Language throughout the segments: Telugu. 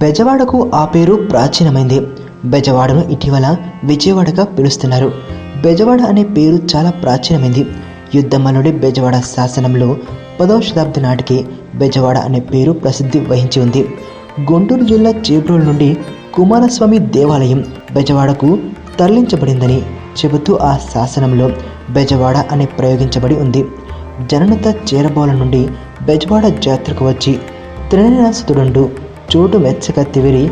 బెజవాడకు ఆ పేరు ప్రాచీనమైంది. బెజవాడను ఇటీవల విజయవాడగా పిలుస్తున్నారు. బెజవాడ అనే పేరు చాలా ప్రాచీనమైంది. యుద్ధమల్లుడి బెజవాడ శాసనంలో పదవ శతాబ్ది నాటికి బెజవాడ అనే పేరు ప్రసిద్ధి వహించి ఉంది. గుంటూరు జిల్లా చేబ్రోలు నుండి కుమారస్వామి దేవాలయం బెజవాడకు తరలించబడిందని చెబుతూ ఆ శాసనంలో బెజవాడ అనే ప్రయోగించబడి ఉంది. జననత చేరబోల నుండి బెజవాడ జాతరకు వచ్చి త్రినయనసుతుడుండు చోటు మెచ్చక తివిరి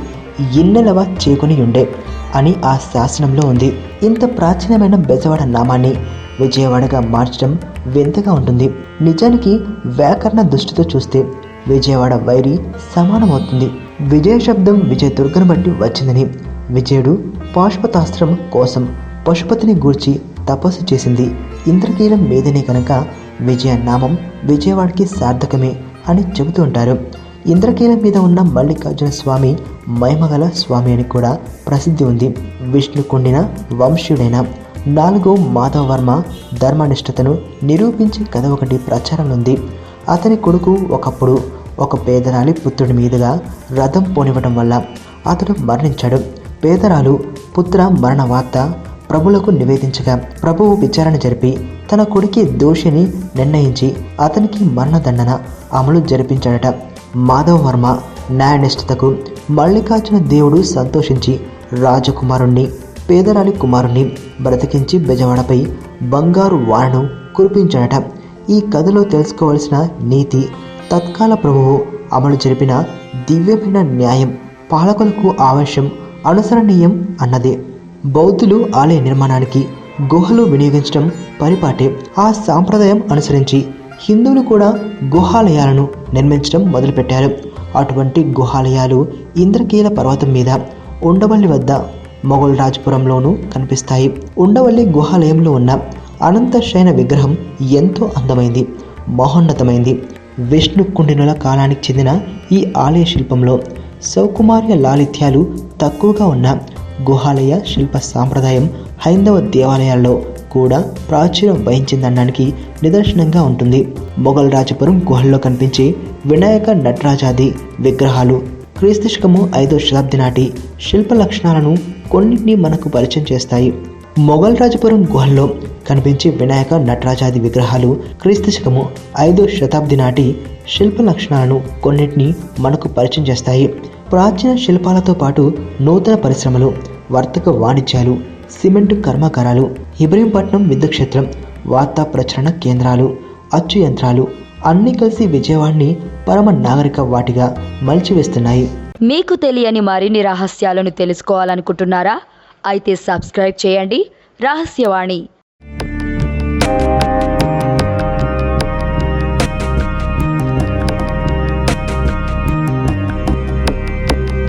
ఇన్నెలవ చేకుని ఉండే అని ఆ శాసనంలో ఉంది. ఇంత ప్రాచీనమైన బెజవాడ నామాన్ని విజయవాడగా మార్చడం వింతగా ఉంటుంది. నిజానికి వ్యాకరణ దృష్టితో చూస్తే విజయవాడ వైరి సమానమవుతుంది. విజయ శబ్దం విజయ దుర్గను బట్టి వచ్చిందని. విజయుడు పాశుపతాస్త్రం కోసం పశుపతిని గూర్చి తపస్సు చేసింది. ఇంద్రకీలం మీదనే కనుక విజయ నామం విజయవాడకి సార్థకమే అని చెబుతూ ఉంటారు. ఇంద్రకీలం మీద ఉన్న మల్లికార్జున స్వామి మహిమగల స్వామి అని కూడా ప్రసిద్ధి ఉంది. విష్ణుకుండిన వంశుడైన వంశీయుడైన నాలుగో మాధవవర్మ ధర్మనిష్టతను నిరూపించే కథ ఒకటి ప్రచారంలో ఉంది అతని కొడుకు ఒకప్పుడు ఒక పేదరాలి పుత్రుడి మీదుగా రథం పోనివ్వడం వల్ల అతడు మరణించాడు. పేదరాలు పుత్ర మరణ వార్త ప్రభులకు నివేదించగా ప్రభువు విచారణ జరిపి తన కొడుకి దోషిని నిర్ణయించి అతనికి మరణదండన అమలు జరిపించాడట. మాధవ వర్మ న్యాయనిష్టతకు మల్లికార్జున దేవుడు సంతోషించి రాజకుమారుణ్ణి పేదరాలి కుమారుణ్ణి బ్రతికించి బెజవాడపై బంగారు వాణను కురిపించాడట. ఈ కథలో తెలుసుకోవలసిన నీతి తత్కాల ప్రభువు అమలు జరిపిన దివ్యమైన న్యాయం పాలకులకు ఆవశ్యం అనుసరణీయం అన్నదే. బౌద్ధులు ఆలయ నిర్మాణానికి గుహలు వినియోగించడం పరిపాటే ఆ సాంప్రదాయం అనుసరించి హిందువులు కూడా గుహాలయాలను నిర్మించడం మొదలుపెట్టారు. అటువంటి గుహాలయాలు ఇంద్రకీల పర్వతం మీద ఉండవల్లి వద్ద మొఘల్ రాజపురంలోనూ కనిపిస్తాయి. ఉండవల్లి గుహాలయంలో ఉన్న అనంత శయన విగ్రహం ఎంతో అందమైంది మహోన్నతమైంది. విష్ణు కుండినుల కాలానికి చెందిన ఈ ఆలయ శిల్పంలో సౌకుమార్య లాలిత్యాలు తక్కువగా ఉన్న గుహాలయ శిల్ప సాంప్రదాయం హైందవ దేవాలయాల్లో కూడా ప్రాచుర్యం వహించిందనడానికి నిదర్శనంగా ఉంటుంది. మొఘల్ రాజపురం గుహల్లో కనిపించే వినాయక నటరాజాది విగ్రహాలు క్రీస్తు శకము ఐదో శతాబ్ది నాటి శిల్ప లక్షణాలను కొన్నింటిని మనకు పరిచయం చేస్తాయి. మొఘల్ రాజపురం గుహల్లో కనిపించే వినాయక నటరాజాది విగ్రహాలు క్రీస్తు శకము ఐదో శతాబ్ది నాటి శిల్ప లక్షణాలను కొన్నింటిని మనకు పరిచయం చేస్తాయి. ప్రాచీన శిల్పాలతో పాటు నూతన పరిశ్రమలు వర్తక వాణిజ్యాలు సిమెంట్ కర్మాగారాలు ఇబ్రహీంపట్నం విద్యుత్ క్షేత్రం వార్తా ప్రచురణ కేంద్రాలు అచ్చు యంత్రాలు అన్నీ కలిసి విజయవాడని పరమ నాగరిక వాటిగా మలిచివేస్తున్నాయి. మీకు తెలియని మరిన్ని రహస్యాలను తెలుసుకోవాలనుకుంటున్నారా? అయితే సబ్స్క్రైబ్ చేయండి. రహస్యవాణి.